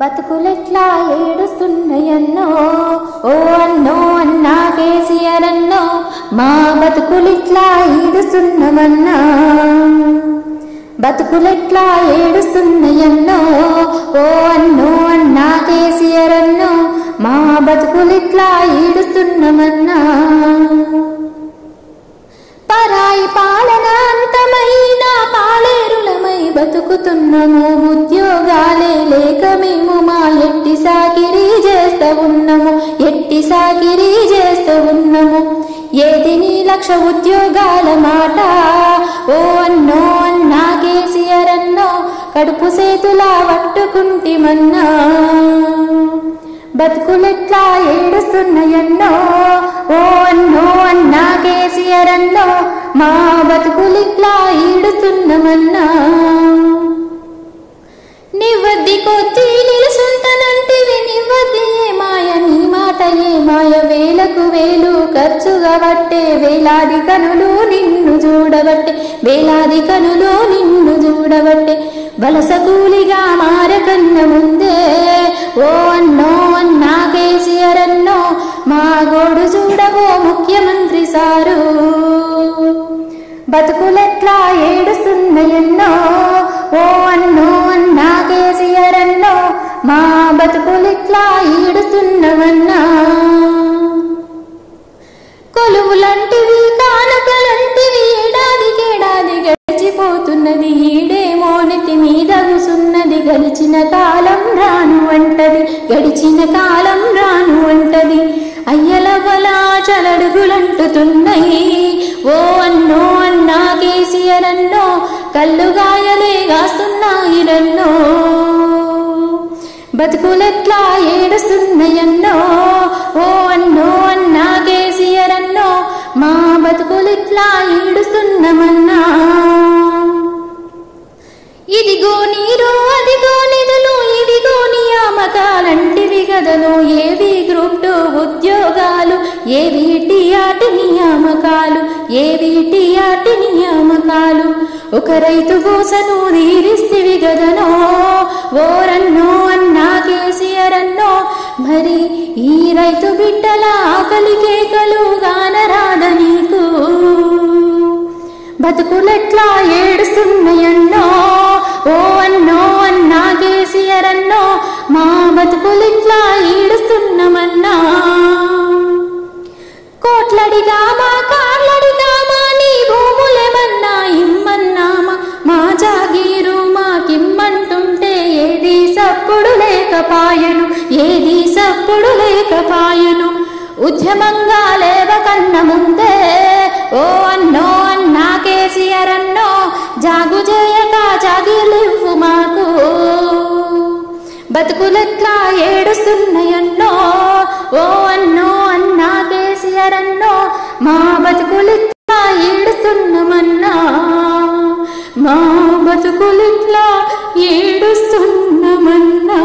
బతుకులెట్లా ఏడుస్తున్నాయన్నో? ఓ అన్నో అన్నా కేసీఆర్ అన్నో మా బతుకులిట్లా ఏడుస్తున్నవన్నా బతుకులెట్లా ఏడుస్తున్నాయన్నో? ఓ అన్నో అన్నా కేసీఆర్ అన్నో మా బతుకులిట్లా ఏడుస్తున్నమన్నా? పరాయి పాలన అంతమైన పాలేరులమై బతుకుతున్నాము ఉద్యోగాలే ఎట్టి చేస్తూ ఉన్నాము. ఏది నీ లక్ష ఉద్యోగాల మాట? ఓ అన్నో అన్నా కేసీఆర్ అన్నో కడుపు సేతులా పట్టుకుంటిమన్నా బతుకులెట్లా ఏడుస్తున్నాయన్నో? ఓ అన్నో అన్నా కేసీఆర్ అన్నో మా బతుకులిట్లా ఈడు వేలు ఖర్చుగా పట్టే వేలాది కనులు నిన్ను చూడబట్టే వేలాది కనులు నిన్ను చూడబట్టే వలస కూలిగా మారకన్న ముందే ఓ అన్నో అన్నా కేసీఆర్ అన్నో మా గోడు చూడవో ముఖ్యమంత్రి సారు. బతుకులెట్లా ఏడుస్తున్నాయన్నో ఓ అన్నో అన్నా కేసీఆర్ అన్నో మా గడిచిపోతున్నది ఈడేమో నెత్తి మీద గడిచిన కాలం రాను అంటది. గడిచిన కాలం రాను అంటది. అయ్యల బలా చలడుగులంటుతున్నాయి ఓ అన్నో అన్నా కేసీఆర్ అన్నో కళ్ళు గాస్తున్నాయి రన్నో బతుకులెట్లా ఏడుస్తున్నాయన్నో. ఓ అన్నో అన్నా కేసీఆర్ అన్నో మా బతుకులెట్లా ఏడుస్తున్నామన్నా. నియామకాలంటివి ఏవి గ్రూప్ టూ ఉద్యోగాలు ఏవి టిఆటి నియామకాలు ఏవి టిఆటి నియామకాలు. ఒక రైతు గోసను తీరిస్తివి గదనో ఓరన్నో అన్నా కేసీఆర్ అన్నో మరి ఈ రైతు బిడ్డల ఆకలి కేకలు గానరాద నీకు? బతుకులెట్లా ఏడుస్తున్నాయన్నో ఓ అన్నో కోట్లడిగా మా నీ భూములేమన్నా ఇమ్మన్నామా? మా జాగీరు మాకిమ్మంటుంటే ఏది సప్పుడు లేకపాయను ఏది సప్పుడు లేకపాయను? ఉద్యమంగా లేవకన్న ముందే ఓ అన్నో అన్నా కేసీఆర్ అన్నో జాగు చేయక జాగిలివ్వు మాకు. బతుకులెట్లా ఏడుస్తున్నాయన్నో ఓ అన్నో మా బతుకులిట్లా ఏడుస్తున్నామన్నా? మా బతుకులిట్లా ఏడుస్తున్నామన్నా?